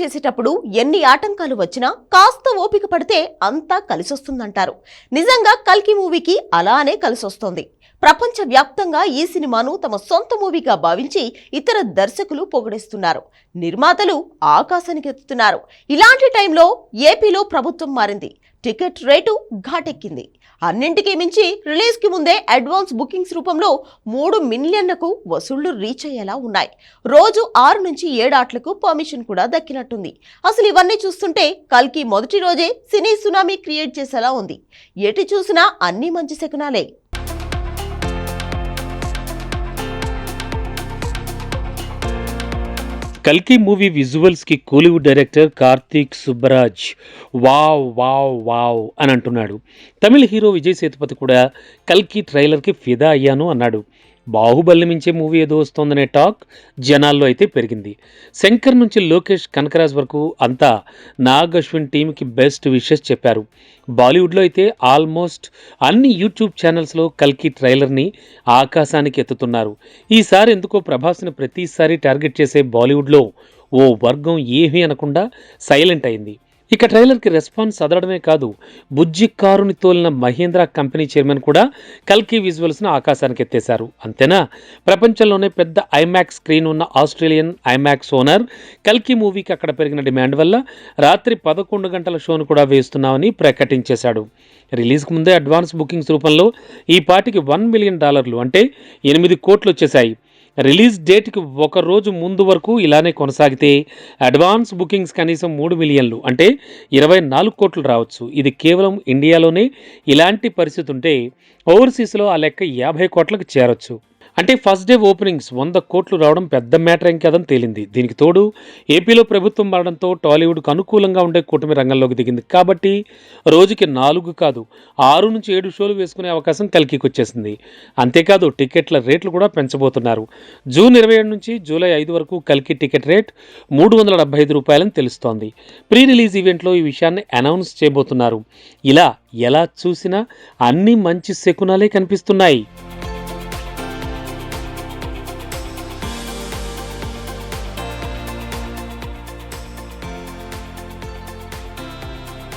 చేసేటప్పుడు ఎన్ని ఆటంకాలు వచ్చినా కాస్త ఓపిక పడితే అంతా కలిసొస్తుందంటారు. నిజంగా కల్కి మూవీకి అలానే కలిసొస్తోంది. ప్రపంచ వ్యాప్తంగా ఈ సినిమాను తమ సొంత మూవీగా భావించి ఇతర దర్శకులు పొగిడేస్తున్నారు. నిర్మాతలు ఆకాశానికి ఎత్తుతున్నారు. ఇలాంటి టైంలో ఏపీలో ప్రభుత్వం మారింది. టికెట్ రేటు ఘాటెక్కింది. అన్నింటికీ మించి రిలీజ్కి ముందే అడ్వాన్స్ బుకింగ్స్ రూపంలో మూడు మిలియన్లకు వసూళ్ళు రీచ్ అయ్యేలా ఉన్నాయి. రోజు ఆరు నుంచి ఏడాట్లకు పర్మిషన్ కూడా దక్కినట్టుంది అసలు ఇవన్నీ చూస్తుంటే కల్కి మొదటి రోజే సినీ సునామీ క్రియేట్ చేసేలా ఉంది. ఎటు చూసినా అన్ని మంచి శకునాలే. కల్కి movie విజువల్స్కి Kollywood director Karthik Subbaraj wow wow wow అని అంటున్నాడు. తమిళ హీరో విజయ్ సేతుపతి కూడా కల్కి ట్రైలర్కి ఫిదా అయ్యాను అన్నాడు. బాహుబలి మించే మూవీ ఏదో వస్తోందనే టాక్ జనాల్లో అయితే పెరిగింది. శంకర్ నుంచి లోకేష్ కనకరాజ్ వరకు అంతా నాగ్ అశ్విన్ టీంకి బెస్ట్ విషెస్ చెప్పారు. బాలీవుడ్లో అయితే ఆల్మోస్ట్ అన్ని యూట్యూబ్ ఛానల్స్లో కల్కి ట్రైలర్ని ఆకాశానికి ఎత్తుతున్నారు. ఈసారి ఎందుకో ప్రభాస్ని ప్రతిసారి టార్గెట్ చేసే బాలీవుడ్లో ఓ వర్గం ఏమీ అనకుండా సైలెంట్ అయింది. ఇక ట్రైలర్కి రెస్పాన్స్ అదడమే కాదు బుజ్జి కారుని తోలిన మహీంద్రా కంపెనీ చైర్మన్ కూడా కల్కి విజువల్స్ను ఆకాశానికి ఎత్తేశారు. అంతేనా? ప్రపంచంలోనే పెద్ద ఐమాక్స్ స్క్రీన్ ఉన్న ఆస్ట్రేలియన్ ఐమాక్స్ ఓనర్ కల్కి మూవీకి అక్కడ పెరిగిన డిమాండ్ వల్ల రాత్రి పదకొండు గంటల షోను కూడా వేస్తున్నామని ప్రకటించేశాడు. రిలీజ్కి ముందే అడ్వాన్స్ బుకింగ్స్ రూపంలో ఈ పాటికి వన్ మిలియన్ డాలర్లు అంటే ఎనిమిది కోట్లు వచ్చేశాయి. రిలీజ్ డేట్కి ఒక రోజు ముందు వరకు ఇలానే కొనసాగితే అడ్వాన్స్ బుకింగ్స్ కనీసం మూడు మిలియన్లు అంటే ఇరవై నాలుగు కోట్లు రావచ్చు. ఇది కేవలం ఇండియాలోనే ఇలాంటి పరిస్థితి ఉంటే ఓవర్సీస్లో ఆ లెక్క యాభై కోట్లకు చేరొచ్చు. అంటే ఫస్ట్ డే ఓపెనింగ్స్ వంద కోట్లు రావడం పెద్ద మ్యాటర్ ఏం కాదని తేలింది. దీనికి తోడు ఏపీలో ప్రభుత్వం మారడంతో టాలీవుడ్కు అనుకూలంగా ఉండే కూటమి రంగంలోకి దిగింది. కాబట్టి రోజుకి నాలుగు కాదు ఆరు నుంచి ఏడు షోలు వేసుకునే అవకాశం కల్కికి వచ్చేసింది అంతేకాదు టికెట్ల రేట్లు కూడా పెంచబోతున్నారు. జూన్ ఇరవై ఏడు నుంచి జూలై ఐదు వరకు కల్కి టికెట్ రేట్ మూడు వందల డెబ్బై ఐదు రూపాయలని తెలుస్తోంది. ప్రీ రిలీజ్ ఈవెంట్లో ఈ విషయాన్ని అనౌన్స్ చేయబోతున్నారు. ఇలా ఎలా చూసినా అన్ని మంచి శకునాలే కనిపిస్తున్నాయి.